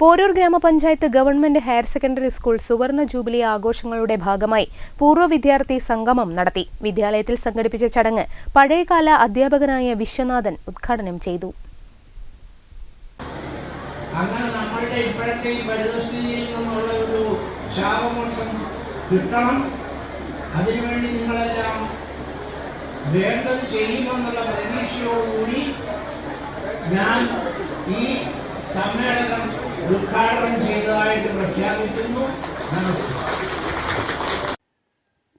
പോരൂർ ഗ്രാമപഞ്ചായത്ത് government higher secondary school സുവർണ jubilee ആഘോഷങ്ങളുടെ ഭാഗമായി പൂർവ വിദ്യാർത്ഥി സംഗമം നടത്തി. വിദ്യാലയത്തിൽ സംഘടിപ്പിച്ച ചടങ്ങ് പഴയകാല അധ്യാപകനായ വിശ്വനാഥൻ ഉദ്ഘാടനം ചെയ്തു. ഞാൻ ഈ സമ്മേളനം ഉദ്ഘാടനം ചെയ്തതായിട്ട് പ്രഖ്യാപിക്കുന്നു.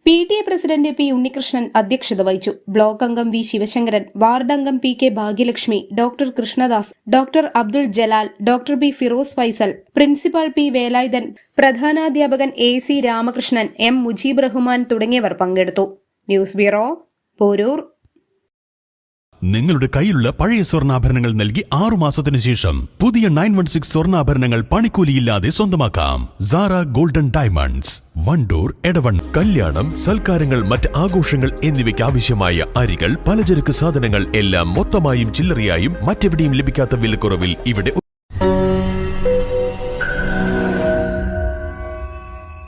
P T A president P Unnikrishnan അധ്യക്ഷത വഹിച്ചു. ബ്ലോക്ക് അംഗം വി ശിവശങ്കരൻ വാർഡ് അംഗം P K Bhagyalakshmi doctor Krishnadas doctor Abdul Jalal doctor B Firoz Faisal principal P Velayudhan പ്രധാനാധ്യാപകൻ A C Ramakrishnan M Mujeeb Rahman തുടങ്ങിയവർ പങ്കെടുത്തു. News bureau Porur. നിങ്ങളുടെ കയ്യിലുള്ള പഴയ സ്വർണാഭരണങ്ങൾ നൽകി ആറുമാസത്തിനു ശേഷം പുതിയ നയൻ വൺ സിക്സ് സ്വർണാഭരണങ്ങൾ പണിക്കൂലിയില്ലാതെ സ്വന്തമാക്കാം. സാറ ഗോൾഡൻ ഡയമണ്ട്സ് വണ്ടൂർ എടവൺ കല്യാണം സൽക്കാരങ്ങൾ മറ്റ് ആഘോഷങ്ങൾ എന്നിവയ്ക്ക് ആവശ്യമായ അരികൾ പലചരക്ക് സാധനങ്ങൾ എല്ലാം മൊത്തമായും ചില്ലറയായും മറ്റെവിടെയും ലഭിക്കാത്ത വിലക്കുറവിൽ ഇവിടെ